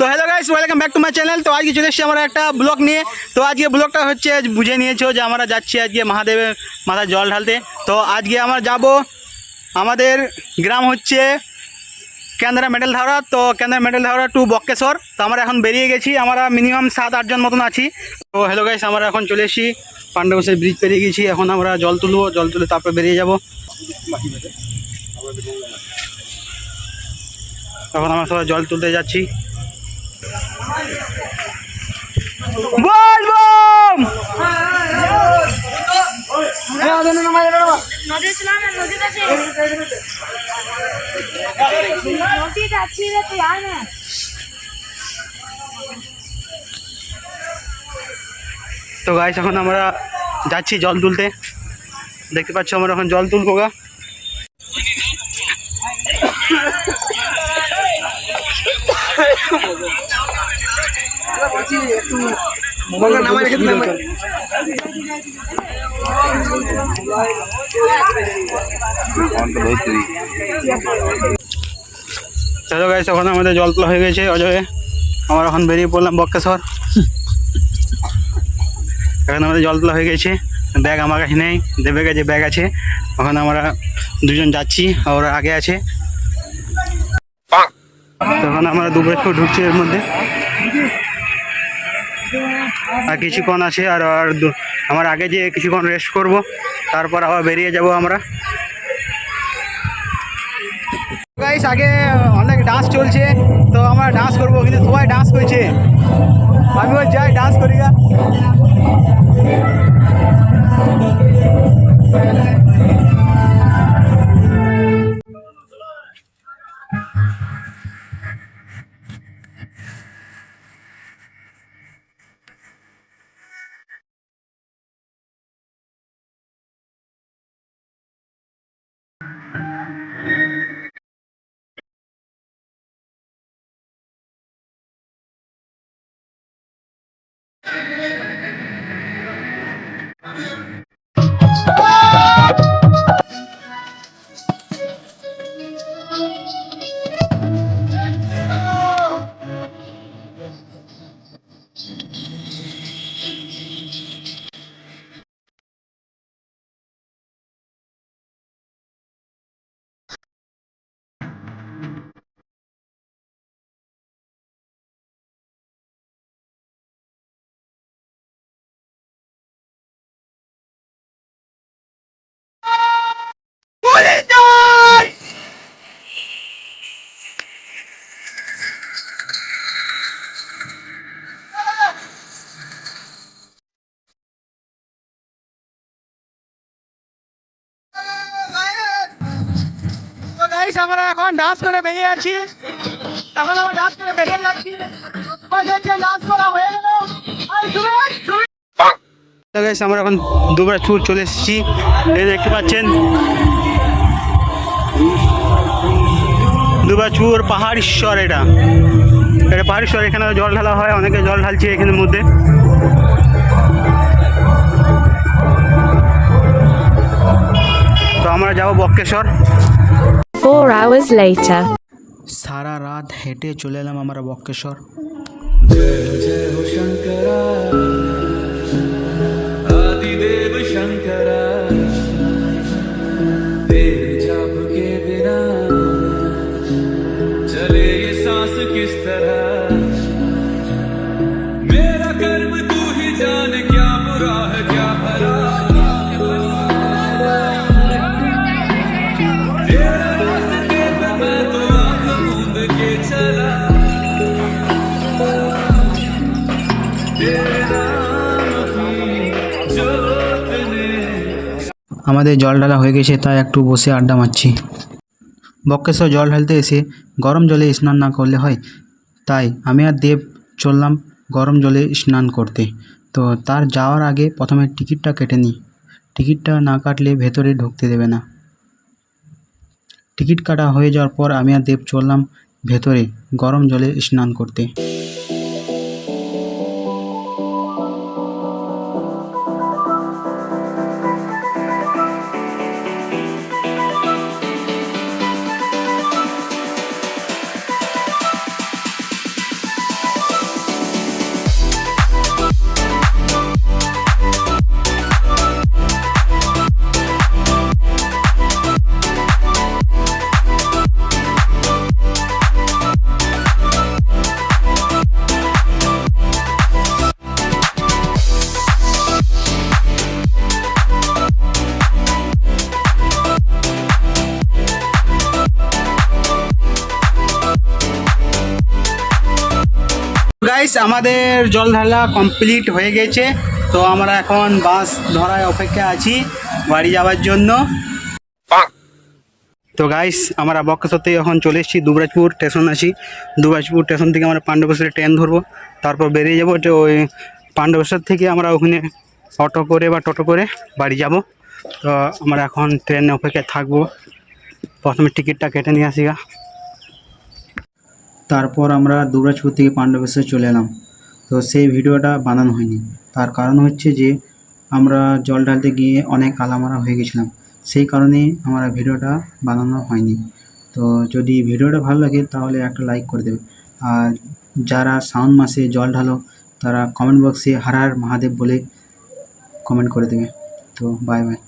তো hello guys welcome back to my channel তো আজকে চলে এসেছি আমরা একটা ব্লগ নিয়ে। তো আজকে ব্লগটা হচ্ছে বুঝে নিয়েছো যে আমরা যাচ্ছি আজকে মহাদেবের মাথায় জল ঢালতে। তো আজকে আমরা যাব আমাদের গ্রাম হচ্ছে কেন্দ্রা মেডেল ধাওড়া তো কেন্দ্রা মেডেল ধাওড়া টু বক্কেশ্বর। তো আমরা এখন বেরিয়ে গেছি, আমরা মিনিমাম সাত আটজন মতন আছি। তো হ্যালো গাইস আমরা এখন চলে এসেছি পাণ্ডবসের ব্রিজ পেরিয়ে গেছি। এখন আমরা জল তুলবো, জল তুলে তারপরে বেরিয়ে যাব। এখন আমরা সবাই জল তুলতে যাচ্ছি। তো গাইস এখন আমরা যাচ্ছি জল তুলতে। দেখতে পাচ্ছ আমরা এখন জল তুলবো গা। চলো গাইস এখন আমাদের জল তোলা হয়ে গেছে, অজয়ে। আমরা এখন বেরিয়ে পড়লাম বক্কেশ্বর এখন আমাদের জল তোলা হয়ে গেছে, ব্যাগ আমার কাছে নেই দেবের কাছে ব্যাগ আছে। ওখানে আমরা দুজন যাচ্ছি, ওরা আগে আছে। তখন আমরা দুপুরে ঢুকছি এর মধ্যে। আর কিছুক্ষণ আছে আর আর আমার আগে যে কিছুক্ষণ রেস্ট করব, তারপর আবার বেরিয়ে যাব আমরা। গাইস আগে অনেক ডান্স চলছে, তো আমরা ডান্স করব, কিন্তু সবাই ডান্স করছে। আমিও যাই ডান্স করি গা। গাইস আমরা এখন ডান্স করে বেরিয়ে আছি। এখন আমরা ডান্স করে বেরিয়ে যাচ্ছি। ডান্স করা হয়ে গেল। তো গাইস আমরা এখন দুবার চুর চলে এসেছি। এই দেখতে পাচ্ছেন। দুবার চুর পাহাড়িশ্বর এটা। এটা পাহাড়িশ্বর এখানে জল ঢালা হয়, অনেকে জল ঢালছে এখানের মধ্যে। তো আমরা যাব বক্রেশ্বর। Four hours later. সারা রাত হেঁটে চলে এলাম আমরা বক্রেশ্বর आदिदेव शंकरा तेरे जाप के बिना चले ये सांस किस तरह আমাদের জল ঢালা হয়ে গেছে, তাই একটু বসে আড্ডা মারছি। বক্রেশ্বর জল ঢালতে এসে গরম জলে স্নান না করলে হয়। তাই আমি আর দেব চললাম গরম জলে স্নান করতে। তো তার যাওয়ার আগে প্রথমে টিকিটটা কেটে নিই। টিকিটটা না কাটলে ভেতরে ঢুকতে দেবে না। টিকিট কাটা হয়ে যাওয়ার পর আমি আর দেব চললাম ভেতরে গরম জলে স্নান করতে। গাইস আমাদের জল ঢালা কমপ্লিট হয়ে গেছে। তো আমরা এখন বাস ধরায় অপেক্ষা আছি বাড়ি যাওয়ার জন্য। তো গাইস আমরা বক্রসতে এখন চলে এসেছি দুবরাজপুর স্টেশন আছি। দুবরাজপুর স্টেশন থেকে আমরা পাণ্ডবেশ্বরে ট্রেন ধরবো। তারপর বেরিয়ে যাব ওই পাণ্ডবেশ্বর থেকে আমরা ওখানে অটো করে বা টোটো করে বাড়ি যাব। তো আমরা এখন ট্রেনে অপেক্ষায় থাকব। প্রথমে টিকিটটা কেটে নিয়ে আসি গা। তারপর আমরা দুবরাজপুর থেকে পাণ্ডবেশ্বর চলে এলাম। তো সেই ভিডিওটা বানানো হয়নি। তার কারণ হচ্ছে যে, আমরা জল ঢালতে গিয়ে অনেক আলামারা হয়ে গেছিলাম। সেই কারণেই আমার ভিডিওটা বানানো হয়নি। তো যদি ভিডিওটা ভালো লাগে, তাহলে একটা লাইক করে দেবে। আর যারা সাউন্ড মাসে জল ঢালো, তারা কমেন্ট বক্সে হার হার মহাদেব বলে কমেন্ট করে দেবে। তো বাই বাই